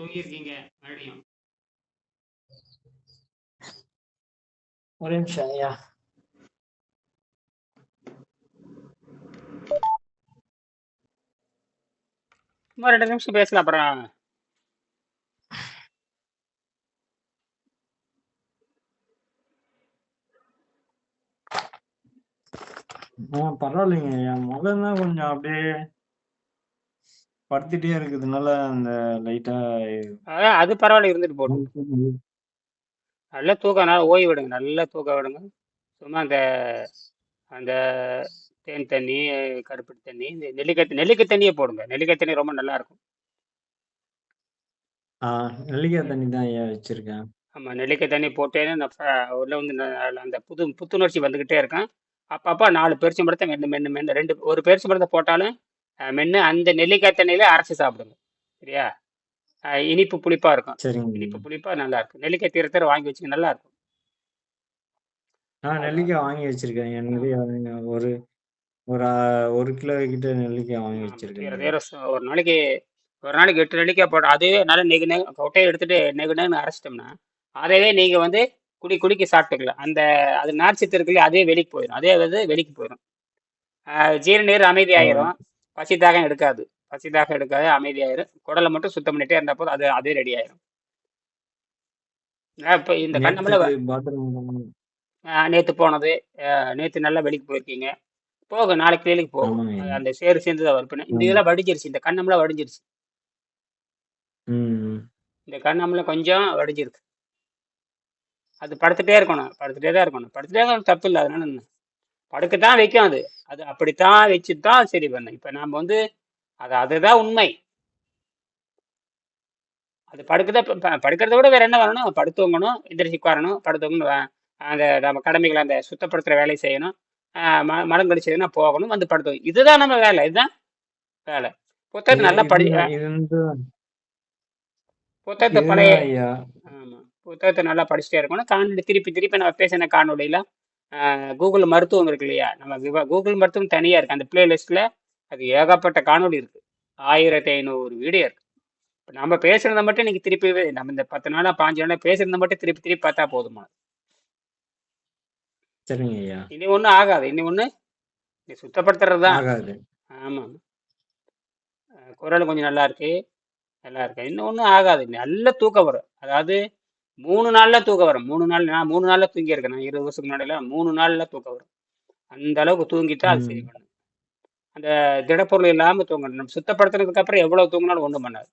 தூங்கியிருக்கீங்க மறுபடியும். ஒரே நிமிஷம் ஐயா. சும்மா ரெண்டு நிமிஷம் பேசலாம் அப்புறம். ஆ பரவாயில்லைங்க தான் கொஞ்சம் அப்படியே படுத்துட்டே இருக்குதுனால அந்த லைட்டா அதான் அது பரவாயில்ல இருந்துட்டு போட்டும் நல்ல தூக்கம் நல்லா ஓய்வு விடுங்க நல்ல தூக்கம் விடுங்க சும்மா அந்த அந்த தேன் தண்ணி கருப்பட்டி தண்ணி இந்த நெல்லிக்காய் நெல்லிக்காய் தண்ணியே போடுங்க. நெல்லிக்காய் தண்ணி ரொம்ப நல்லா இருக்கும் நெல்லிக்காய் தண்ணி தான் ஐயா வச்சிருக்கேன்? ஆமாம் நெல்லிக்காய் தண்ணி போட்டேன்னு உள்ள வந்து அந்த புது புத்துணர்ச்சி வந்துக்கிட்டே இருக்கேன். அப்பப்போ நாலு பேரிச்சி மரத்தை மென்று மென்று மென்று ரெண்டு ஒரு பேரிச்சி மரத்தை போட்டாலும் மென்று அந்த நெல்லிக்காய் தண்ணியில அரைச்சி சாப்பிடுங்க. சரியா? இனிப்பு புளிப்பாக இருக்கும். சரிங்க. இனிப்பு புளிப்பாக நல்லா இருக்கும். நெல்லிக்காய் தீர தீர வாங்கி வச்சுங்க நல்லா இருக்கும். நான் நெல்லிக்காய் வாங்கி வச்சிருக்கேன். என் நிறைய ஒரு ஒரு ஒரு கிலோ கிட்ட நெல்லிக்காய் வாங்கி வச்சிருக்கேன் ஒரு நாளைக்கு ஒரு நாளைக்கு எட்டு நெல்லிக்காய் போடும் அதுவே நல்லா நெகு நெகு கொட்டையை எடுத்துட்டு நெகு நெகுன்னு அரைச்சிட்டோம்னா அதைவே நீங்கள் வந்து குடி குடிக்க சாப்பிட்டுக்கலாம். அந்த அது நார்ச்சத்து இருக்குல்ல அதே வெளிக்கு போயிடும் அதே வந்து வெளிக்கு போயிடும் ஜீரநீர் அமைதி ஆயிரும் பசி தாகம் எடுக்காது. பசி தாகம் எடுக்காது அமைதியாயிரும். குடலை மட்டும் சுத்தம் பண்ணிட்டே இருந்தா போதும் அது அதே ரெடி ஆயிரும். இப்போ இந்த கண்ணமில் நேற்று போனது. நேற்று நல்லா வெளிக்கு போயிருக்கீங்க. போகும் நாளைக்கு வேலைக்கு போகும் அந்த சேறு சேர்ந்து தான் வரப்பின இந்த. இதெல்லாம் வடிஞ்சிருச்சு. இந்த கண்ணம்லாம் வடிஞ்சிருச்சு. இந்த கண்ணம்ல கொஞ்சம் வடிஞ்சிருக்கு. அது படுத்துட்டே இருக்கணும். படுத்துட்டே தான் இருக்கணும். படுத்துட்டே இருக்கணும். தப்பு இல்லை அதனால என்ன? படுக்கத்தான் வைக்கும் அது. அது அப்படித்தான் வச்சு தான் சரி பண்ண. இப்போ நாம் வந்து அது அதுதான் உண்மை. அது படுக்கதான் ப- ப- படுக்கிறத விட வேற என்ன வரணும்? படுத்துவங்கணும் எந்திரிச்சு உட்காரணும் படுத்துவங்கணும் அந்த நம்ம கடமைகளை அந்த சுத்தப்படுத்துகிற வேலையை செய்யணும் ம மலம் கழிச்சதுன்னா போகணும் வந்து படுத்துவணும் இதுதான் நம்ம வேலை இதுதான் வேலை. புத்தகத்தை நல்லா படி இது இது வந்து புத்தகத்தை பழைய ஆமாம் புத்தகத்தை நல்லா படிச்சுட்டே இருக்கணும். காணொலி திருப்பி திருப்பி நம்ம பேசின காணொலியில் கூகுள் மருத்துவம் இருக்கு இல்லையா? நம்ம விவ- கூகுள் மருத்துவம் தனியாக இருக்குது அந்த பிளேலிஸ்ட்டில் அது ஏகப்பட்ட காணொளி இருக்குது ஆயிரத்தி ஐநூறு வீடியோ இருக்குது இப்போ நம்ம பேசுகிறத மட்டும் நீங்கள் திருப்பி நம்ம இந்த பத்து நாளாக பாஞ்சு நாளாக பேசுகிறத மட்டும் திருப்பி திருப்பி பார்த்தா போதுமா? சரிங்க ஐயா. இனி ஒன்றும் ஆகாது. இனி ஒன்று நீ சுத்தப்படுத்துறது தான் ஆகாது ஆமாம் குரல் கொஞ்சம் நல்லா இருக்கு. நல்லா இருக்கு. இன்னும் ஒன்றும் ஆகாது. நல்ல தூக்கம் வரும். அதாவது மூணு நாள்ல தூக்கம் வரும். மூணு நாள் நான் மூணு நாள்ல தூங்கி இருக்கேன். நான் இருபது வருஷத்துக்கு முன்னாடிலாம் மூணு நாள்ல தூக்கம் வரும். அந்த அளவுக்கு தூங்கிட்டா அது சரி பண்ணும் அந்த திடப்பொருள் இல்லாமல் தூங்கணும். நம்ம சுத்தப்படுத்துனதுக்கு அப்புறம் எவ்வளவு தூங்கினாலும் ஒன்றும் பண்ணாது.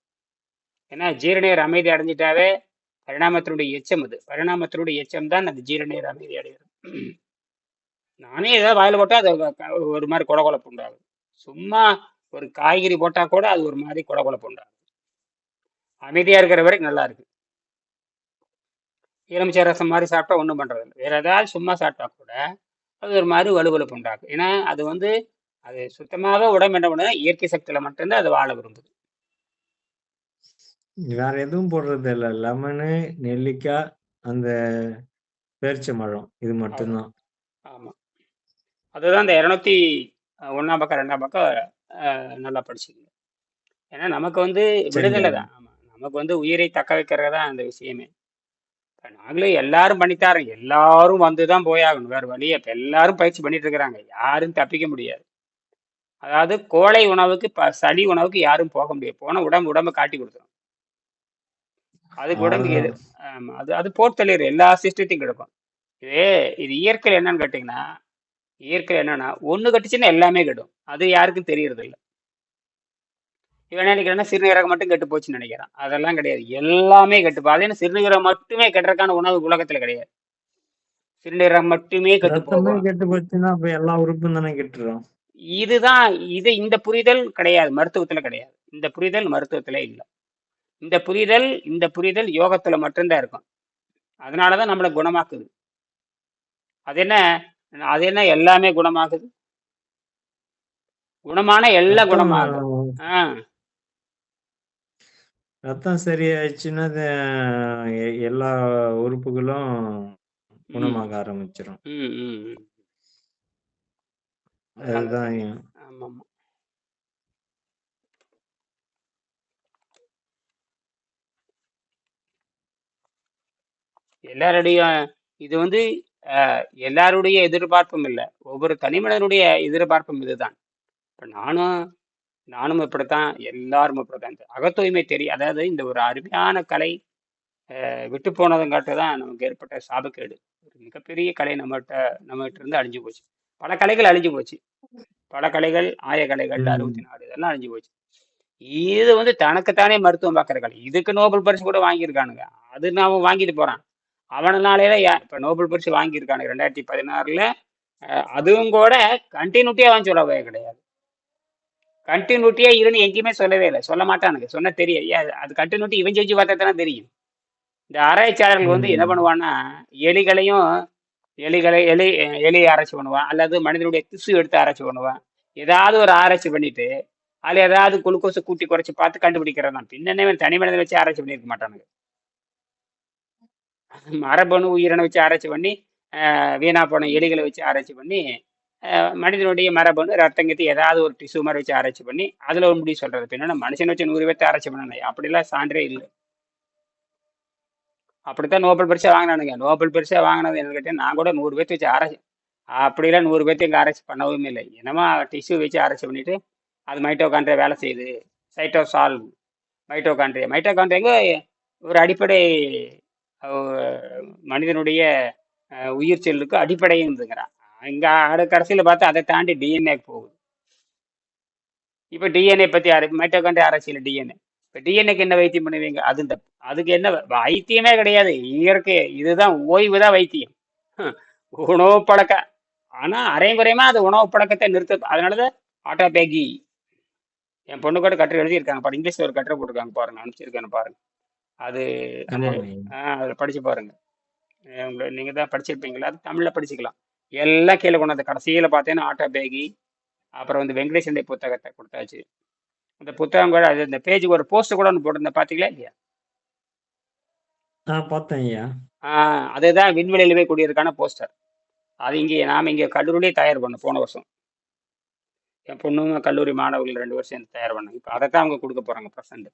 ஏன்னா ஜீரநீர் அமைதி அடைஞ்சிட்டாவே பரிணாமத்தினுடைய எச்சம் அது. பரிணாமத்தினுடைய எச்சம் தான் அந்த ஜீரநீர் அமைதி அடைகிறது. நானே ஏதாவது வாயில் போட்டால் அது ஒரு மாதிரி கொடகொலப்பு உண்டாகும் சும்மா ஒரு காய்கறி போட்டால் கூட அது ஒரு மாதிரி கொடகொலப்பு உண்டாகும் அமைதியாக இருக்கிற வரைக்கும் நல்லா இருக்கு. எலுமிச்சை ரசம் மாதிரி சாப்பிட்டா ஒன்றும் பண்ணுறது இல்லை. வேற ஏதாவது சும்மா சாப்பிட்டா கூட அது ஒரு மாதிரி வலுவலுப்பு உண்டாகும் ஏன்னா அது வந்து அது சுத்தமாக உடம்பு என்ன பண்ணுது? இயற்கை சக்தியில் மட்டும்தான் அது வாழ விரும்புது. வேற எதுவும் போடுறது இல்ல. லெமனு நெல்லிக்காய் அந்த பேரிச்சம்பழம் இது அவ்வளோ மட்டும்தான். ஆமாம் அதுதான் இந்த இரநூத்தி ஒன்றாம் பக்கம் ரெண்டாம் பக்கம் நல்லா படிச்சுக்கணும் ஏன்னா நமக்கு வந்து விடுதலை தான் ஆமாம் நமக்கு வந்து உயிரை தக்க வைக்கிறது தான் அந்த விஷயமே. நாங்களே எல்லாரும் பண்ணித்தாரோம் எல்லாரும் வந்து தான் போயாகணும். வேறு வழியே இப்போ எல்லாரும் பயிற்சி பண்ணிட்டு இருக்கிறாங்க யாரும் தப்பிக்க முடியாது. அதாவது கோழை உணவுக்கு ப சளி உணவுக்கு யாரும் போக முடியாது. போன உடம்பு உடம்பு காட்டி கொடுத்துரும். அதுக்கு உடம்புக்கு எது அவ்வளவுதான் ஆமா, அது அது போட்டு தள்ளிடு எல்லா சிஸ்டத்தையும் கிடக்கும். இது இது இயற்கையில் என்னன்னு கேட்டிங்கன்னா இயற்கையில் என்னன்னா ஒன்று கட்டுச்சுன்னா எல்லாமே கெடும். அது யாருக்கும் தெரியறது இல்லை இவன் என்ன நினைக்கிறான்னா சிறுநீரகம் மட்டும் கெட்டு போச்சுன்னு நினைக்கிறான். அதெல்லாம் கிடையாது. எல்லாமே கெட்டு அது என்ன சிறுநீரகம் மட்டுமே கெட்டுறதுக்கான உணவு உலகத்தில் கிடையாது. சிறுநீரகம் மட்டுமே கெட்டு கெட்டு போச்சுன்னா அப்ப எல்லா உறுப்பும் தானே கெட்டுரும்? இதுதான் இது இந்த புரிதல் கிடையாது மருத்துவத்துல கிடையாது. இந்த புரிதல் மருத்துவத்துல இல்லை. இந்த புரிதல் இந்த புரிதல் யோகத்துல மட்டும்தான் இருக்கும். அதனாலதான் நம்மளை குணமாக்குது. அது என்ன அது என்ன எல்லாமே குணமாக்குது? குணமான எல்லாம் ரத்தம் குணமாகும். ஆ. ரத்தம் சரியாயிடுச்சுன்னா அது எல்லா உறுப்புகளும் குணமாக ஆரம்பிச்சிடும் ம், ம். அதனால அதுதான் எல்லாருடைய இது வந்து அ எல்லாருடைய எதிர்பார்ப்பும் இல்ல. ஒவ்வொரு தனி மனிதனுடைய எதிர்பார்ப்பும் இதுதான். இப்ப நானும் நானும் இப்படித்தான் எல்லாரும் இப்படித்தான் அகத்தூய்மை தெரியும் அதாவது இந்த ஒரு அருமையான கலை விட்டு போனதுங்காட்டு தான் நமக்கு ஏற்பட்ட சாபக்கேடு. ஒரு மிகப்பெரிய கலை நம்மகிட்ட நம்மகிட்ட இருந்து அழிஞ்சு போச்சு. பல கலைகள் அழிஞ்சு போச்சு. பல கலைகள் ஆய கலைகள். அறுபத்தி நாலு இதெல்லாம் அழிஞ்சு போச்சு. இது வந்து தனக்குத்தானே மருத்துவம் பார்க்குற கலை. இதுக்கு நோபல் பரிசு கூட வாங்கியிருக்கானுங்க. அது நான் வாங்கிட்டு போறான். அவனாலேயே இப்போ நோபல் பரிசு வாங்கியிருக்கானுங்க ரெண்டாயிரத்தி பதினாறுல. அதுவும் கூட கண்டினியூட்டியா வாங்கி சொல்லவே கிடையாது. கண்டினியூட்டியா இருன்னு எங்கேயுமே சொல்லவே இல்லை. சொல்ல மாட்டானுங்க. சொன்னா தெரியும். அது கண்டினியூட்டி இவன் செஞ்சு பார்த்தா தானே தெரியும். இந்த ஆராய்ச்சியாளர்கள் வந்து என்ன. பண்ணுவான்னா எலிகளையும் எலிகளை எலி எலி ஆராய்ச்சி பண்ணுவான். அல்லது மனிதனுடைய திசு எடுத்து ஆராய்ச்சி பண்ணுவான். ஏதாவது ஒரு ஆராய்ச்சி பண்ணிட்டு அதுல ஏதாவது குளுக்கோஸை கூட்டி குறைச்சி பார்த்து கண்டுபிடிக்கிறதான் பின்னே தனி மனிதனை வச்சு ஆராய்ச்சி பண்ணியிருக்க மாட்டானுங்க. மரபணு உயிரினை வச்சு ஆராய்ச்சி பண்ணி வீணா போன எலிகளை வச்சு ஆராய்ச்சி பண்ணி மனிதனுடைய மரபணு ரத்தங்கத்தை ஏதாவது ஒரு டிஷ்யூ மாதிரி வச்சு ஆராய்ச்சி பண்ணி அதுல ஒரு முடிவு சொல்றது. என்னன்னா மனுஷனை வச்சு நூறு பேர்த்து ஆராய்ச்சி பண்ணணும். அப்படிலாம் சான்றே இல்லை. அப்படித்தான் நோபல் பரிசா வாங்கினானுங்க. நோபல் பரிசா வாங்கினது என்ன கேட்டேன் நான் கூட நூறு பேர்த்து வச்சு ஆராய்ச்சி அப்படிலாம் நூறு பேர்த்து எங்க ஆராய்ச்சி பண்ணவும் இல்லை. என்னமா டிஷ்யூ வச்சு ஆராய்ச்சி பண்ணிட்டு அது மைட்டோகாண்ட்ரியா வேலை செய்யுது. சைட்டோசால் மைட்டோகாண்ட்ரியா மைட்டோகாண்ட்ரியாங்க ஒரு அடிப்படை மனிதனுடைய உயிர் செல்லுக்கு அடிப்படைங்கிறான் இங்க அடு கடைசியில் பார்த்தா அதை தாண்டி டிஎன்ஏ போகுது. இப்போ டிஎன்ஏ பத்தி ஆர மைட்டோகாண்ட்ரியா ஆராய்ச்சியில் டிஎன்ஏ இப்போ டிஎன்ஏக்கு என்ன வைத்தியம் பண்ணுவீங்க? அது இந்த அதுக்கு என்ன வைத்தியமே கிடையாது. இயற்கை இதுதான் ஓய்வு தான் வைத்தியம். உணவு பழக்க. ஆனா அரைங்குறையமா அது உணவு பழக்கத்தை நிறுத்த அதனாலதான் ஆட்டோபேகி என் பொண்ணு கூட கட்டுரை எழுதியிருக்காங்க பாரு இங்கிலீஷ்ல ஒரு கட்டுரை போட்டிருக்காங்க பாருங்க. அனுப்பிச்சிருக்கேன்னு பாருங்க. அது. ஆஹ் அதில் படிச்சு பாருங்க. உங்களை நீங்க தான் படிச்சிருப்பீங்களா? அது தமிழ்ல படிச்சுக்கலாம். எல்லாம் கீழே கொண்டு வந்து கடைசியில பார்த்தீங்கன்னா ஆட்டோபேகி அப்புறம் வந்து வெங்கடேசனுடைய புத்தகத்தை கொடுத்தாச்சு. அந்த புத்தகம் கூட அது இந்த பேஜுக்கு ஒரு போஸ்ட் கூட ஒன்று போட்டிருந்தேன். பார்த்தீங்களா இல்லையா? பார்த்தேன் ஐயா. அதுதான் விண்வெளியில போய் கூடியதுக்கான போஸ்டர் அது இங்கே நாம இங்கே கல்லூரியிலே தயார் பண்ணோம் போன வருஷம். என் பொண்ணுங்க கல்லூரி மாணவர்கள் ரெண்டு வருஷம் சேர்ந்து தயார் பண்ணோம். இப்போ அதை தான் அவங்க கொடுக்க போறாங்க ப்ரெசண்ட்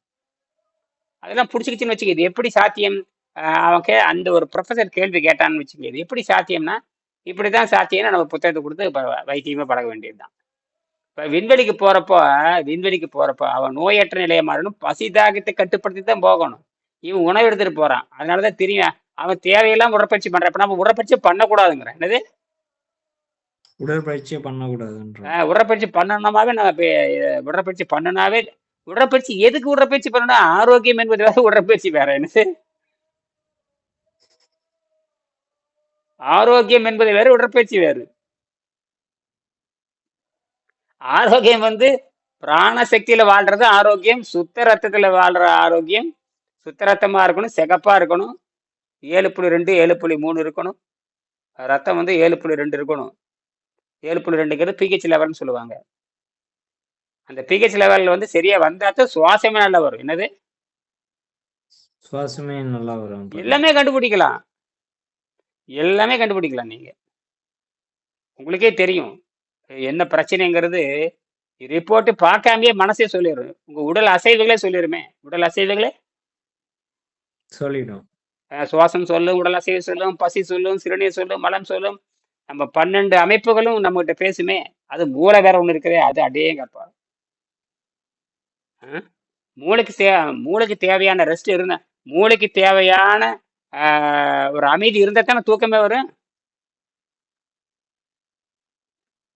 அதெல்லாம் பிடிச்சிக்கிச்சுன்னு வச்சுக்க இது எப்படி சாத்தியம்? ஆஹ் அவன் கே அந்த ஒரு ப்ரொஃபசர் கேள்வி கேட்டான்னு வச்சுக்க இது எப்படி சாத்தியம்னா இப்படி தான் நம்ம புத்தகத்தை கொடுத்து இப்போ வைத்தியமே பழக வேண்டியது தான் இப்போ விண்வெளிக்கு போகிறப்போ விண்வெளிக்கு போகிறப்போ அவன் நோயற்ற நிலையை மாறணும் பசி தாகத்தை கட்டுப்படுத்தி தான் போகணும். இவன் உணவு எடுத்துட்டு போறான். அதனால தான் தெரியும் அவன் தேவையெல்லாம் உடற்பயிற்சி பண்றான். இப்போ நம்ம உடற்பயிற்சி பண்ணக்கூடாதுங்கிறேன் என்னது? உடற்பயிற்சியே பண்ணக்கூடாதுன்ற உடற்பயிற்சி பண்ணணுமாவே நம்ம உடற்பயிற்சி பண்ணனாவே உடற்பயிற்சி எதுக்கு உடற்பயிற்சி பண்ணணும் ஆரோக்கியம் என்பது வேற உடற்பயிற்சி வேற. என்னது? ஆரோக்கியம் என்பது வேற உடற்பயிற்சி வேறு. ஆரோக்கியம் வந்து பிராண சக்தியில வாழ்றது ஆரோக்கியம் சுத்த ரத்தத்துல வாழ்ற ஆரோக்கியம். சுத்த ரத்தமா இருக்கணும் சிகப்பா இருக்கணும். ஏழு புள்ளி ரெண்டு ஏழு புள்ளி மூணு இருக்கணும். ரத்தம் வந்து ஏழு புள்ளி ரெண்டு இருக்கணும். ஏழு புள்ளி ரெண்டுங்கிறது பிஹெச் லெவல்னு சொல்லுவாங்க. அந்த பிஹெச் லெவல் வந்து சரியா வந்தா தான் சுவாசமே நல்லா வரும். என்னது? சுவாசமே நல்லா வரும். எல்லாமே கண்டுபிடிக்கலாம். எல்லாமே கண்டுபிடிக்கலாம் நீங்க. உங்களுக்கே தெரியும். என்ன பிரச்சனைங்கிறது ரிப்போர்ட் பார்க்காமயே மனசே சொல்லிடும் உங்க உடல் அசைவுகளே சொல்லிடுமே உடல் அசைவுகளே? சொல்லிடும். சுவாசம் சொல்லும் உடல் அசைவு சொல்லும் பசி சொல்லும் சிறுநீர் சொல்லும் மலம் சொல்லும். நம்ம பன்னெண்டு அமைப்புகளும் நம்மகிட்ட பேசுமே. அது மூளை வேற ஒண்ணு இருக்குதே அது அடேங்கப்பா. அஹ், மூளைக்கு தே மூளைக்கு தேவையான ரெஸ்ட் இருந்த மூளைக்கு தேவையான ஒரு அமைதி இருந்தால் தானே தூக்கமே வரும்?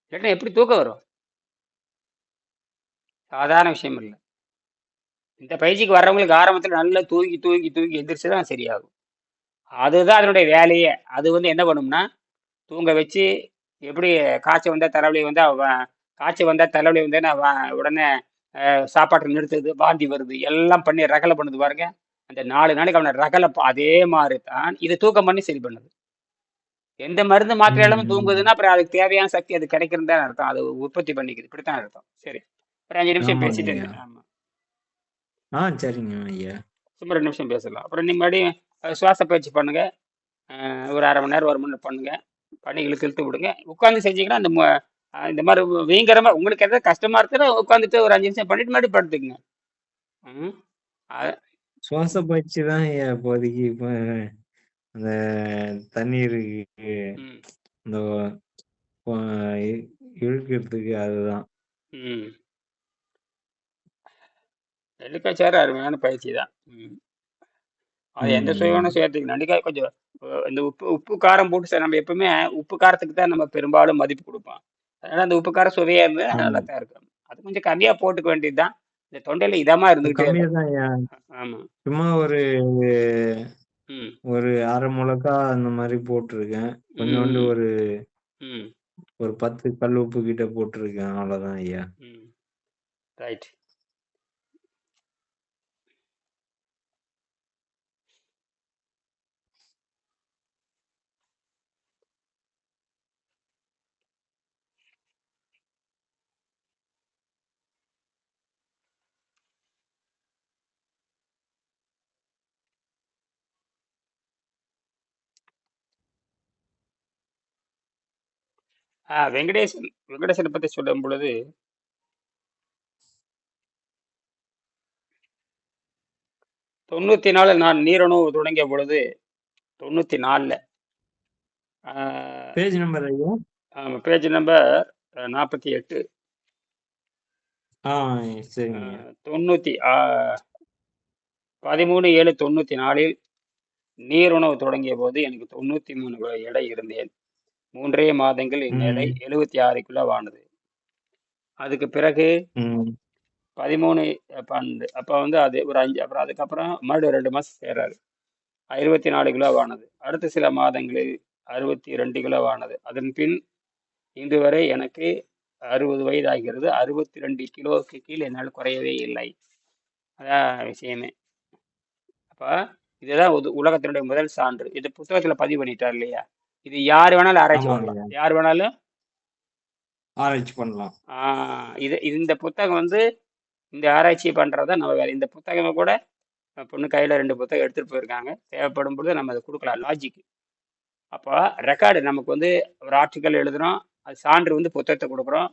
இல்லாட்டா எப்படி தூக்கம் வரும்? சாதாரண விஷயம் இல்லை. இந்த பயிற்சிக்கு வர்றவங்களுக்கு ஆரம்பத்தில் நல்லா தூங்கி தூங்கி தூங்கி எந்திரிச்சு தான் சரியாகும். அதுதான் அதனுடைய வேலையே. அது வந்து என்ன பண்ணும்னா தூங்க வச்சு எப்படி காய்ச்சல் வந்தால் தலைவலி வந்தால் காய்ச்சல் வந்தால் தலைவலி வந்தேன்னா உடனே சாப்பாட்டை நிறுத்துது வாந்தி வருது எல்லாம் பண்ணி ரகலை பண்ணுது பாருங்க. அந்த நாலு நாளைக்கு அவனை ரகலை அதே மாதிரி தான் இது தூக்கம் பண்ணி சரி பண்ணுது. எந்த மருந்து மாத்திரையாலும். தூங்குதுன்னா அப்புறம் அதுக்கு தேவையான சக்தி அது கிடைக்கிறது தான் அர்த்தம். அது உற்பத்தி பண்ணிக்குது. இப்படித்தான் அர்த்தம். சரி. ஒரு அஞ்சு நிமிஷம் பேசிட்டு ஆமா. ஆ சரிங்க ஐயா. சும்மா ரெண்டு நிமிஷம் பேசலாம். அப்புறம் நீ மறுபடியும் சுவாச பயிற்சி பண்ணுங்க. ஒரு அரை மணி நேரம் ஒரு மணி நேரம் பண்ணுங்க. பண்ணி இழுத்து இழுத்து விடுங்க. உட்காந்து செஞ்சீங்கன்னா அஹ், இந்த மாதிரி வீங்கரமா உங்களுக்கு எதாவது கஷ்டமா இருக்குன்னா உட்காந்துட்டு ஒரு அஞ்சு நிமிஷம் பண்ணிட்டு மறுபடியும் படுத்துக்குங்க. ம். சுவாச பயிற்சி தான் இப்போதைக்கு இப்போ அந்த தண்ணீருக்கு இந்த இழுக்கிறதுக்கு அதுதான். நெல்லிக்காய் சாறு அருமையான பயிற்சி தான் அது எந்த சுவை வேணும் ம் சேர்த்துக்கலாம் நெல்லிக்காய் கொஞ்சம் இந்த உப்பு உப்பு காரம் போட்டு சார் நம்ம எப்பவுமே உப்பு காரத்துக்கு தான் நம்ம பெரும்பாலும் மதிப்பு கொடுப்போம். அதனால அந்த உப்பு காரம் சுவையா இருந்தால் ஆமா. நல்லா தான் இருக்கும். அது கொஞ்சம் கம்மியா போட்டுக்க வேண்டியது தான் இந்த தொண்டையில இதமா இருந்துகிட்டே ஆமா. சும்மா ஒரு ஒரு அரை மிளகா அந்த மாதிரி போட்டிருக்கேன். கொஞ்சோண்டு ஒரு ஒரு பத்து கல் உப்பு கிட்ட போட்டிருக்கேன். அவ்வளவுதான் ஐயா. ரைட். வெங்கடேசன் வெங்கடேசனை பத்தி சொல்லும் பொழுது தொண்ணூத்தி நாலு நான் நீரணு தொடங்கிய பொழுது தொண்ணூத்தி நாலுல பேஜ் நம்பர் ஐயா? பேஜ் நம்பர் நாற்பத்தி எட்டு. ஆ, பதிமூணு ஏழு தொண்ணூத்தி நாலில் நீருணவு தொடங்கிய போது எனக்கு தொண்ணூத்தி மூணு எடை இருந்தேன். மூன்றே மாதங்கள் ம் எழுபத்தி ஆறு கிலோ ஆனது அதுக்கு பிறகு பதிமூணு பன்னெண்டு அப்போ வந்து அது ஒரு அஞ்சு அப்புறம் அதுக்கப்புறம் மறுபடியும் ரெண்டு மாதம் சேர்றாரு. இருபத்தி நாலு கிலோ ஆனது அடுத்த சில மாதங்களில் அறுபத்தி ரெண்டு கிலோ ஆனது அதன் பின் இன்று வரை எனக்கு அறுபது வயது ஆகிறது அறுபத்தி ரெண்டு கிலோவுக்கு கீழே என்னால் குறையவே இல்லை. அதான் விஷயமே. அப்போ இதுதான் உலகத்தினுடைய முதல் சான்று. இது புத்தகத்தில் பதிவு பண்ணிட்டார் இல்லையா? இது யார் வேணாலும் ஆராய்ச்சி பண்ணலாம். யார் வேணாலும். ஆராய்ச்சி பண்ணலாம். இது இந்த புத்தகம் வந்து இந்த ஆராய்ச்சி பண்ணுறது நம்ம வேலை. இந்த புத்தகம் கூட பொண்ணு கையில் ரெண்டு புத்தகம் எடுத்துகிட்டு போயிருக்காங்க. தேவைப்படும் பொழுது நம்ம அதை கொடுக்கலாம். லாஜிக் அப்போ ரெக்கார்டு நமக்கு வந்து ஒரு ஆர்டிக்கல் எழுதுகிறோம் அது சான்று வந்து புத்தகத்தை கொடுக்குறோம்.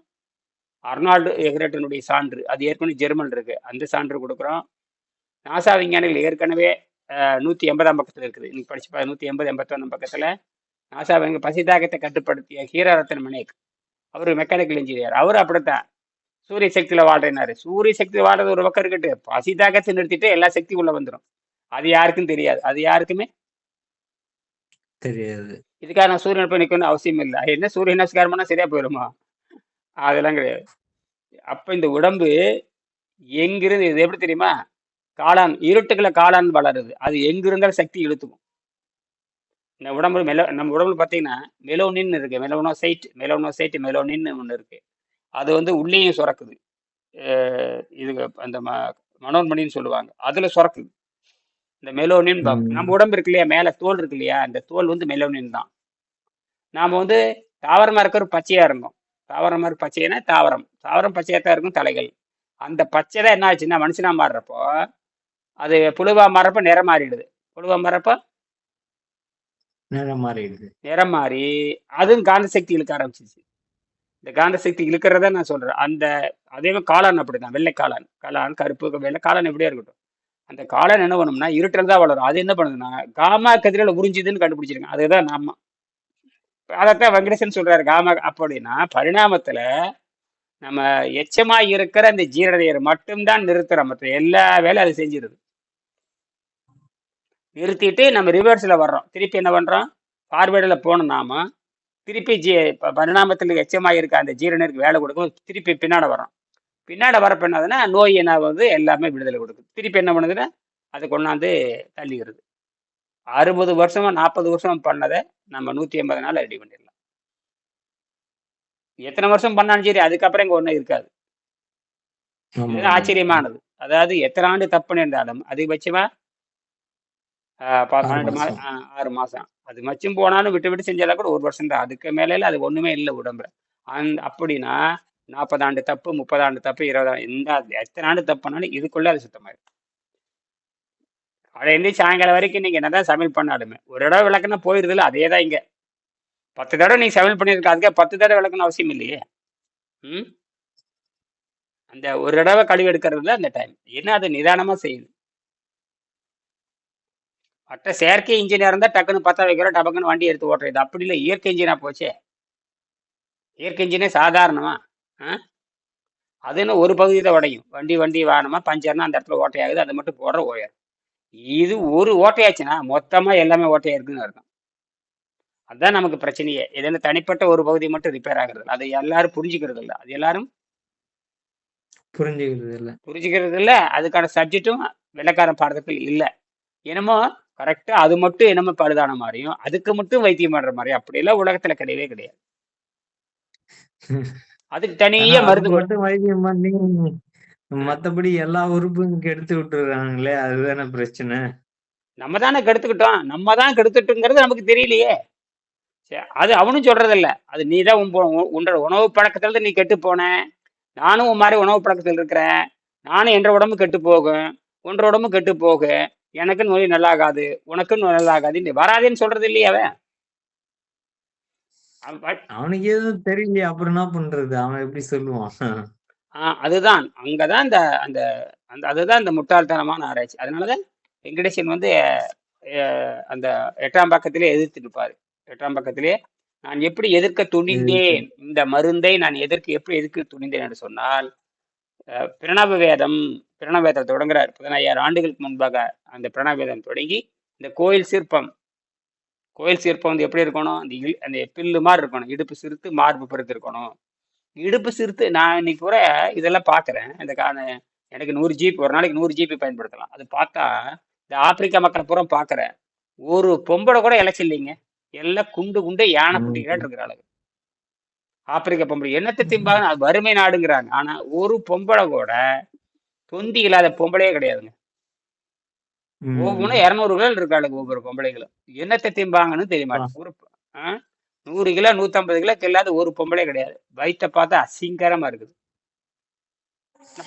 அர்னால்டு எக்ரேட்டனுடைய சான்று. அது ஏற்கனவே ஜெர்மன் இருக்கு. அந்த சான்று கொடுக்குறோம். நாசா விஞ்ஞானிகள் ஏற்கனவே நூற்றி எண்பதாம் பக்கத்தில் இருக்குது. இன்னைக்கு படிச்சு நூற்றி எண்பது எண்பத்தொன்னு பக்கத்தில் நாசா விஞ்ஞ பசிதாகத்தை கட்டுப்படுத்திய ஹீரரத்தன் மனேக் அவர் மெக்கானிக்கல் இன்ஜினியர் அவர் அப்படித்தான். சூரிய சக்தியில் வாழ்றேனாரு சூரிய சக்தியில் வாழ்றது ஒரு பக்கம் இருக்கட்டு. பசிதாகத்தை நிறுத்திட்டு எல்லா சக்தி உள்ள வந்துடும் அது யாருக்கும் தெரியாது. அது யாருக்குமே தெரியாது. இதுக்காக நான் சூரியன் போய் நிற்கணும்னு அவசியம் இல்லை. என்ன சூரிய நமஸ்காரம் பண்ணால் சரியா போயிடுமா அதெல்லாம் கிடையாது. அப்போ இந்த உடம்பு எங்கிருந்து இது எப்படி தெரியுமா? காளான் இருட்டுக்குள்ள காளான் வளருது. அது எங்கிருந்தாலும் சக்தி இழுத்துக்கும். இந்த உடம்பு மெலோ நம்ம உடம்புல பார்த்தீங்கன்னா மெலோனின் இருக்கு. மெலோனோசைட் மெலோனோசைட் மெலோனின் ஒன்று இருக்கு. அது வந்து உள்ளேயும் சுரக்குது. இது அந்த ம மனோன்மணின்னு சொல்லுவாங்க. அதுல சுரக்குது. இந்த மெலோனின் நம்ம உடம்பு இருக்கு இல்லையா? மேல தோல் இருக்கு இல்லையா? அந்த தோல் வந்து மெலோனின் தான். நாம வந்து தாவரமா இருக்கிற பச்சையா இருக்கும் தாவரம் மாதிரி பச்சைனா தாவரம். தாவரம் பச்சையா தான் இருக்கும் தலைகள். அந்த பச்சை தான் என்ன ஆச்சுன்னா மனுஷனா மாறுறப்போ அது புழுவா மாறுறப்ப நிறம் மாறிடுது. புழுவா மாறுறப்ப நிறம் மாறிடுது. நிறம் மாறி அதுவும் காந்த சக்தி இழுக்க ஆரம்பிச்சிச்சு இந்த காந்த சக்தி இழுக்கிறத நான் சொல்றேன். அந்த அதே மாதிரி காளான் அப்படிதான் வெள்ளை காளான். காளான் கருப்பு வெள்ளை காளான் எப்படியா இருக்கட்டும். அந்த காளான் என்ன பண்ணும்னா இருட்டில் தான் வளரும். அது என்ன பண்ணுதுன்னா காமா கதிரில் உறிஞ்சுதுன்னு கண்டுபிடிச்சிருக்காங்க. அதுதான் நாம. அதைத்தான் வெங்கடேசன் சொல்றாரு காமா அப்படின்னா பரிணாமத்துல நம்ம எச்சமா இருக்கிற அந்த ஜீரணியர் மட்டும்தான் நிறுத்துற மற்ற எல்லா வேலையும் அது செஞ்சிருது. நிறுத்திட்டு நம்ம ரிவர்ஸ்ல வர்றோம். திருப்பி என்ன பண்றோம்? ஃபார்வேர்டில் போனோம் நாம. திருப்பி ஜி பரிணாமத்தில் எச்சமாக இருக்க அந்த ஜீரணியருக்கு வேலை கொடுக்கும். திருப்பி பின்னாடி வரோம் பின்னாடி வரப்ப என்னதுன்னா நோய் என்ன வந்து எல்லாமே விடுதலை கொடுக்குது. திருப்பி என்ன பண்ணுதுன்னா அதை கொண்டாந்து தள்ளிக்கிறது அறுபது வருஷமா நாற்பது வருஷம் பண்ணதை நம்ம நூற்றி எண்பது நாள் ரெடி பண்ணிடலாம். எத்தனை வருஷம் பண்ணாலும் சரி அதுக்கப்புறம் இங்கே ஒன்றும் இருக்காது. ஆச்சரியமானது. அதாவது எத்தனை ஆண்டு தப்பு பண்ணியிருந்தாலும் அதிகபட்சமா ஆஹ் ப- ஆறு பன்னெண்டு மா மாசம் ஆஹ் ஆறு மாசம். அது மச்சும் போனாலும் விட்டு விட்டு செஞ்சாலும் கூட ஒரு வருஷம் தான். அதுக்கு மேல அது ஒண்ணுமே இல்லை உடம்புல. அந்த அப்படின்னா நாற்பது ஆண்டு தப்பு முப்பது ஆண்டு தப்பு இருபது எந்த எத்தனை ஆண்டு தப்பு பண்ணாலும் இதுக்குள்ள அது சுத்தமாயிடும் காலையிலேருந்து சாயங்காலம் வரைக்கும் நீங்க என்னதான் சமையல் பண்ணாலுமே ஒரு தடவை விளக்குனா போயிருதுல அதே தான் இங்க. பத்து தடவை நீங்க சமையல் பண்ணியிருக்க அதுக்கே பத்து தடவை விளக்கணும் அவசியம் இல்லையே. ம்? அந்த ஒரு தடவை கழுவி எடுக்கிறதுல அந்த டைம் என்ன அது நிதானமா செய்யுது? மற்ற செயற்கை இன்ஜினியர் இருந்தா டக்குன்னு பத்த வைக்கிறோம் டபக்குன்னு வண்டி எடுத்து ஓட்டுறது அப்படி இல்லை இயற்கை இன்ஜினா போச்சே. இயற்கை இன்ஜினே சாதாரணமா ஆ? அதுன்னு ஒரு பகுதி தான் உடையும். வண்டி வண்டி வாகனமா பஞ்சர்னா அந்த இடத்துல ஓட்டையாகுது அது மட்டும் போடுற ஓயர். இது ஒரு ஓட்டையாச்சுன்னா மொத்தமா எல்லாமே ஓட்டையா இருக்குன்னு அர்த்தம். அதுதான் நமக்கு பிரச்சனையே. இதுல தனிப்பட்ட ஒரு பகுதி மட்டும் ரிப்பேர் ஆகுறது. அது எல்லாரும் புரிஞ்சுக்கிறது இல்லை அது எல்லாரும் புரிஞ்சுக்கிறது இல்ல புரிஞ்சுக்கிறது இல்லை அதுக்கான சப்ஜெக்டும் வெள்ளக்காரன் பாடத்தில் இல்லை. என்னமோ கரெக்டா அது மட்டும் என்னமோ பழுதான மாதிரியும் அதுக்கு மட்டும் வைத்தியம் பண்ற மாதிரியும் அப்படியெல்லாம் உலகத்துல கிடையவே கிடையாது. அதுக்கு தனியா மருந்து மட்டும் வைத்தியம் பண்ணி மத்தபடி எல்லா உறுப்பும் கெடுத்து விட்டுறாங்களே அதுதானே பிரச்சனை. நம்ம தானே கெடுத்துக்கிட்டோம். நம்ம தான் கெடுத்துட்டுங்கிறது நமக்கு தெரியலையே. அது அவனும் சொல்றது இல்ல அது நீ தான் உன் போ- உன் உன்ற உணவு பழக்கத்துல நீ கெட்டு போன. நானும் உன் மாதிரி உணவு பழக்கத்தில் இருக்கிறேன் நானும் என்ற உடம்பு கெட்டு போகும். உன்ற உடம்பு கெட்டு போகும். எனக்கு நோய் நல்லாகாது உனக்கு நோய் நல்லாகாது வராதேன்னு சொல்றது இல்லையா அவன் அவனுக்கு எதுவும் தெரியலையே அப்புறம் என்ன பண்றது? அவன் எப்படி சொல்லுவான்? அதுதான். அங்கதான் இந்த அந்த அந்த அதுதான் இந்த முட்டாள்தனமான ஆராய்ச்சி. அதனாலதான் வெங்கடேசன் வந்து அந்த எட்டாம் பக்கத்திலே எதிர்த்து இருப்பாரு எட்டாம் பக்கத்திலே நான் எப்படி எதிர்க்க துணிந்தேன்? இந்த மருந்தை நான் எதிர்க்க எப்படி எதிர்க்க துணிந்தேன்? என்று சொன்னால் பிரணவ வேதம் பிரணவ தொடங்குறார். பதினாயிரம் ஆண்டுகளுக்கு முன்பாக அந்த பிரணவ வேதம் தொடங்கி இந்த கோயில் சிற்பம் கோயில் சிற்பம் வந்து எப்படி இருக்கணும்? அந்த இல் அந்த பில்லு மாதிரி இருக்கணும். இடுப்பு சிறுத்து மார்பு பெருத்து இருக்கணும். இடுப்பு சிறுத்து நான் இன்னைக்கு கூட இதெல்லாம் பார்க்குறேன் இந்த கா எனக்கு நூறு ஜிபி ஒரு நாளைக்கு நூறு ஜிபி பயன்படுத்தலாம். அது பார்த்தா இந்த ஆப்பிரிக்கா மக்களை பூரா பார்க்குறேன் ஒரு பொம்பளை கூட இழைச்சி இல்லைங்க எல்லாம் குண்டு குண்டு யானை குட்டிகளாட்டு இருக்கிற அளவு ஆப்பிரிக்கா பொம்பளை என்னத்தை திம்பாங்க? அது வறுமை நாடுங்கிறாங்க. ஆனா ஒரு பொம்பளை கூட தொந்தி இல்லாத பொம்பளையே கிடையாதுங்க. ஒவ்வொன்றும் இரநூறு கிலோ இருக்காளுங்க ஒவ்வொரு பொம்பளைகளும். என்னத்தை திம்பாங்கன்னு தெரிய மாட்டேங்குது. ஒரு? நூறு கிலோ நூற்றம்பது கிலோ இல்லாத ஒரு பொம்பளை கிடையாது. வயிற்ற பார்த்தா அசிங்கரமா இருக்குது.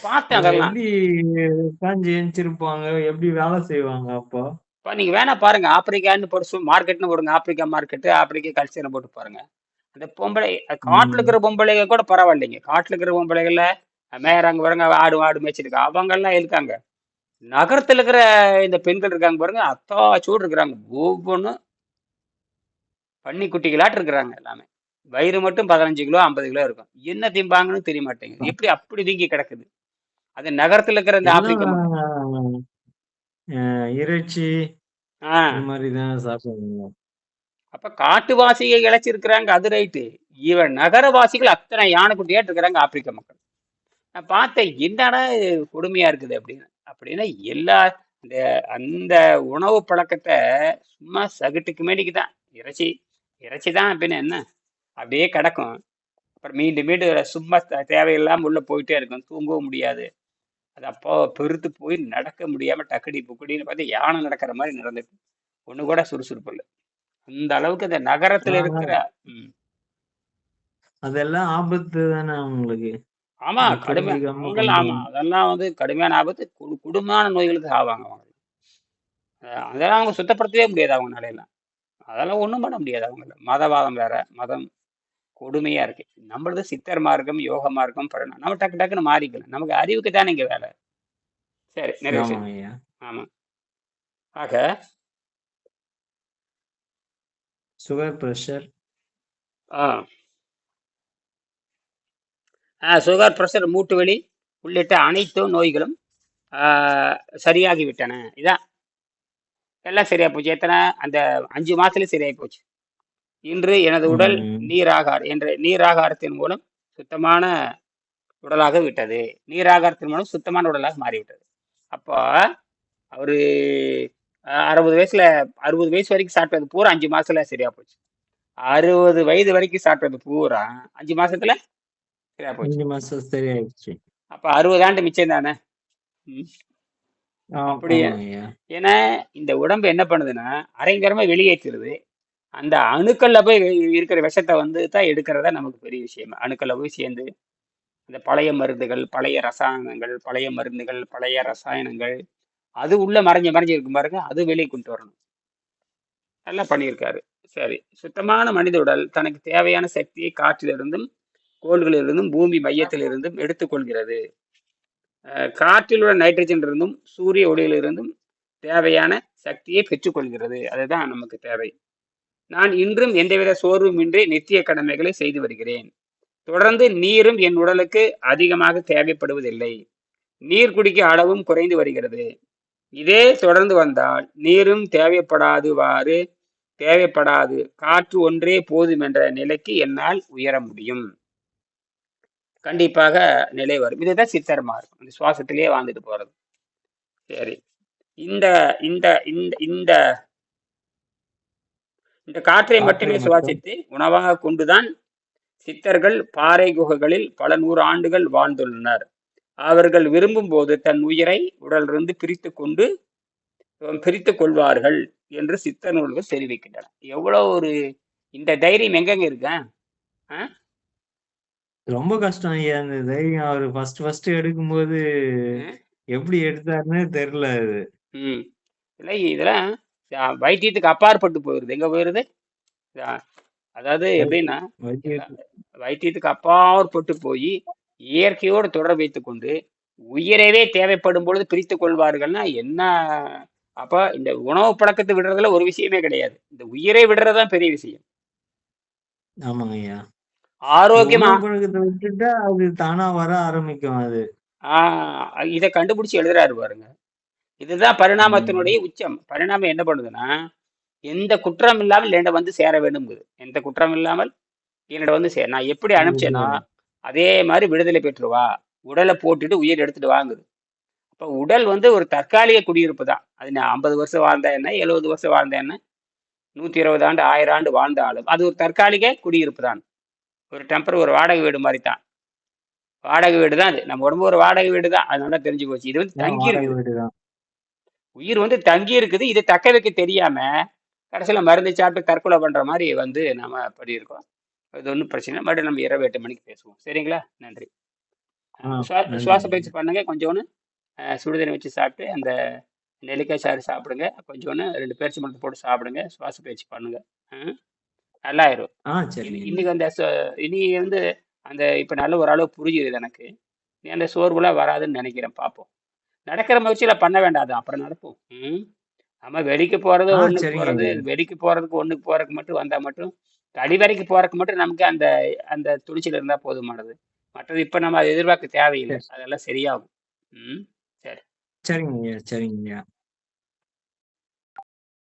பார்த்தேன் அதெல்லாம். எப்படி வேலை செய்வாங்க அப்போ? இப்போ நீங்க வேணா பாருங்க. ஆப்பிரிக்கான்னு போட்டு மார்க்கெட்னு போடுங்க. ஆப்பிரிக்கா மார்க்கெட்டு ஆப்பிரிக்கா கல்ச்சர்னு போட்டு பாருங்க. அந்த பொம்பளை காட்டுல. இருக்கிற பொம்பளைங்க கூட பரவாயில்லைங்க. காட்டுல இருக்கிற பொம்பளைகள்ல மேயறாங்க பாருங்க ஆடு ஆடு மேய்ச்சிருக்கா அவங்க எல்லாம் இருக்காங்க. நகரத்துல இருக்கிற இந்த பெண்கள் இருக்காங்க பாருங்க அத்தாச்சூடு இருக்கிறாங்க. ஒவ்வொன்றும் பன்னி குட்டிகளாட்டு இருக்கிறாங்க எல்லாமே. வயிறு மட்டும் பதினஞ்சு கிலோ ஐம்பது கிலோ இருக்கும். என்ன திம்பாங்கன்னு தெரிய மாட்டேங்குது எப்படி அப்படி வீங்கி கிடக்குது? அது நகரத்துல இருக்கிற இந்த ஆப்பிரிக்கா இறைச்சி ஆ. இந்த மாதிரி தான் சாப்பிடுவாங்க. அப்ப காட்டுவாசிகள் இழைச்சிருக்கிறாங்க அது ரைட்டு இவன் நகரவாசிகள் அத்தனை யானைக்குட்டியாட்டு இருக்கிறாங்க ஆப்பிரிக்க மக்கள். நான் பார்த்தேன் என்னடா கொடுமையா இருக்குது அப்படின்னு. அப்படின்னா எல்லா இந்த அந்த உணவு பழக்கத்தை சும்மா சகட்டுக்கு மேடிக்கு தான் இறைச்சி இறைச்சி தான் அப்படின்னு என்ன? அப்படியே கிடக்கும். அப்புறம் மீண்டும் மீண்டும் சும்மா தேவையில்லாமல் உள்ளே உள்ள போயிட்டே இருக்கும். தூங்கவும் முடியாது. அது அப்போ பெருத்து போய் நடக்க முடியாம டக்குடி புக்குடின்னு பார்த்து யானை நடக்கிற மாதிரி நடந்துட்டு ஒன்று கூட சுறுசுறுப்பு இல்லை. அந்த அளவுக்கு இந்த நகரத்துல இருக்கிற. அதெல்லாம் ஆபத்து தானே அவங்களுக்கு. ஆமா அது கடுமை தெரிஞ்சுக்காம அவங்கெல்லாம் ஆமா அதெல்லாம் வந்து கடுமையான ஆபத்து. குடு- குடும்பமான நோய்களுக்கு ஆவாங்க அவங்க அதெல்லாம் அவங்க சுத்தப்படுத்தவே முடியாது அவங்க நிலையெல்லாம் அதெல்லாம் ஒண்ணும் பண்ண முடியாது அவங்கள மதவாதம் வேற மதம் கொடுமையா இருக்கு. நம்மளது சித்தர் மார்க்கம் யோக மார்க்கம் நம்ம டக்கு டக்குன்னு மாறிக்கலாம் நமக்கு அறிவுக்கு தானே இங்க வேலை. சரி நிறைய ஆமா. ஆக சுகர் பிரஷர் ஆ சுகர் பிரஷர் மூட்டு வலி உள்ளிட்ட அனைத்து நோய்களும் சரியாகிவிட்டன. இதான் எல்லாம் சரியா போச்சு. எத்தனை? அந்த அஞ்சு மாசத்துல சரியாகி போச்சு. இன்று எனது உடல். நீராகார் என்ற நீராகாரத்தின் மூலம் சுத்தமான உடலாக விட்டது. நீராகாரத்தின் மூலம் சுத்தமான உடலாக மாறிவிட்டது. அப்போ அவரு அறுபது வயசுல அறுபது வயசு வரைக்கும் சாப்பிட்டது பூரா அஞ்சு மாசத்துல சரியா போச்சு. அறுபது வயது வரைக்கும் சாப்பிட்டது பூரா அஞ்சு மாசத்துல சரியா போச்சு. அஞ்சு மாசம் சரியாயிடுச்சு. அப்ப அறுபது ஆண்டு மிச்சம் தானே? ஐயா. ஏன்னா இந்த உடம்பு என்ன பண்ணுதுன்னா அரைங்கரமா வெளியேற்றுறது அந்த அணுக்கள்ல போய் இருக்கிற விஷத்தை வந்து தான் எடுக்கிறதா நமக்கு பெரிய விஷயம். அணுக்கள்ல போய் சேர்ந்து இந்த பழைய மருந்துகள் பழைய ரசாயனங்கள் பழைய மருந்துகள் பழைய ரசாயனங்கள் அது உள்ள மறைஞ்சு மறைஞ்சு இருக்கும் பாருங்க. அது வெளியே கொண்டு வரணும். நல்லா பண்ணியிருக்காரு. சரி. சுத்தமான மனித உடல். தனக்கு தேவையான சக்தியை காற்றிலிருந்தும் கோள்களிலிருந்தும் பூமி மையத்திலிருந்தும் எடுத்துக்கொள்கிறது. காற்றில் உள்ள நைட்ரஜன் இருந்தும் சூரிய ஒளியிலிருந்தும் தேவையான சக்தியை பெற்றுக்கொள்கிறது. அதுதான் நமக்கு தேவை. நான் இன்றும் எந்தவித சோர்வுமின்றி நித்திய கடமைகளை செய்து வருகிறேன். தொடர்ந்து நீரும் என் உடலுக்கு அதிகமாக தேவைப்படுவதில்லை. நீர் குடிக்க அளவும் குறைந்து வருகிறது. இதே தொடர்ந்து வந்தால் நீரும் தேவைப்படாதுவாறு தேவைப்படாது. காற்று ஒன்றே போதும் என்ற நிலைக்கு என்னால் உயர முடியும். கண்டிப்பாக நிலை வரும். இதுதான் சித்தர் மார்க்கம். இந்த சுவாசத்திலேயே வாழ்ந்துட்டு போறது. சரி. இந்த இந்த இந்த இந்த காற்றை மட்டும். சுவாசித்து உணவாக கொண்டுதான் சித்தர்கள் பாறை குகைகளில் பல நூறு ஆண்டுகள் வாழ்ந்துள்ளனர். அவர்கள் விரும்பும் போது தன் உயிரை உடலிருந்து பிரித்து கொண்டு பிரித்து கொள்வார்கள் என்று சித்த நூல்கள் தெரிவிக்கின்றன எவ்வளவு ஒரு இந்த தைரியம் எங்கெங்க இருக்க ஆ? ரொம்ப கஷ்டம் ஐயா அந்த தைரியம். அவர் ஃபர்ஸ்ட் ஃபர்ஸ்ட் எடுக்கும்போது. எப்படி எடுத்தாருன்னே தெரியல அது. ம். இல்லை இதெல்லாம் வைத்தியத்துக்கு அப்பாற்பட்டு போயிருது. எங்க போயிருது? அதாவது எப்படின்னா வைத்திய வைத்தியத்துக்கு அப்பாற்பட்டு போய் இயற்கையோடு தொடர்பு வைத்துக் கொண்டு உயிரவே தேவைப்படும் பொழுது பிரித்து கொள்வார்கள்னா என்ன? அப்ப இந்த உணவு பழக்கத்தை விடுறதுல ஒரு விஷயமே கிடையாது. இந்த உயிரை விடுறதுதான் பெரிய விஷயம். ஆமாங்க ஐயா. ஆரோக்கியமா பழக்கத்தை விட்டுட்டா அது தானா வர ஆரம்பிக்கும் அது. ஆஹ் இதை கண்டுபிடிச்சு எழுதுறாரு பாருங்க. இதுதான் பரிணாமத்தினுடைய உச்சம். பரிணாமம் என்ன பண்ணுதுன்னா எந்த குற்றம் இல்லாமல் என்னிட வந்து சேர வேண்டும்ங்குது. எந்த குற்றம் இல்லாமல் என்னிட வந்து சேர நான் எப்படி அனுப்பிச்சேனோ அதே மாதிரி விடுதலை பெற்றுவா உடலை போட்டுட்டு உயிர் எடுத்துட்டு வாங்குது. அப்போ உடல் வந்து ஒரு தற்காலிக குடியிருப்பு தான். அது நான் ஐம்பது வருஷம் வாழ்ந்தா என்ன எழுபது வருஷம் வாழ்ந்தா என்ன நூற்றி இருபது ஆண்டு ஆயிரம் ஆண்டு வாழ்ந்தாலும் அது ஒரு தற்காலிக குடியிருப்பு தான். ஒரு டெம்பர் ஒரு வாடகை வீடு மாதிரி தான். வாடகை வீடு தான் அது. நம்ம உடம்பு ஒரு வாடகை வீடு தான். அதனால தெரிஞ்சு போச்சு. இது வந்து தங்கி இருக்குது. உயிர் வந்து தங்கி இருக்குது. இது தக்க வைக்க தெரியாம கடைசியில் மருந்து சாப்பிட்டு தற்கொலை பண்ற மாதிரி வந்து நாம பண்ணியிருக்கோம் அது ஒன்றும் பிரச்சனை இல்லை. மறுபடியும் நம்ம இரவு எட்டு மணிக்கு பேசுவோம். சரிங்களா? நன்றி. சுவாச பயிற்சி பண்ணுங்க. கொஞ்சோன்னு சுடுதண்ணி வச்சு சாப்பிட்டு அந்த நெல்லிக்காய் சாறு சாப்பிடுங்க. கொஞ்சோன்னு ரெண்டு பேரிச்சி மரத்தை போட்டு சாப்பிடுங்க. சுவாச பயிற்சி பண்ணுங்க. ம்? நல்லாயிரும். ஆ இனி- சரிங்க இன்னைக்கு அந்த இனி வந்து அந்த இப்போ நல்ல ஓரளவு புரிஞ்சுது எனக்கு. நீ அந்த சோர்வுலாம் வராதுன்னு நினைக்கிறேன். பார்ப்போம் நடக்கிற முயற்சியில பண்ண வேண்டாது அப்புறம் நடப்போம். ம்? நம்ம வெடிக்கு போறது ஆ ஒண்ணுக்கு சரிங்க. போறது ஐயா. வெடிக்கு போறதுக்கு ஒண்ணுக்கு போறதுக்கு மட்டும் வந்தா மட்டும் கடி வரைக்கும் போறதுக்கு மட்டும் நமக்கு அந்த அந்த துணிச்சல் இருந்தா போதுமானது. மற்றது இப்ப நம்ம அதை எதிர்பார்க்க தேவையில்லை. அதெல்லாம் சரியாகும். ம் சரி. சரிங்க சரிங்க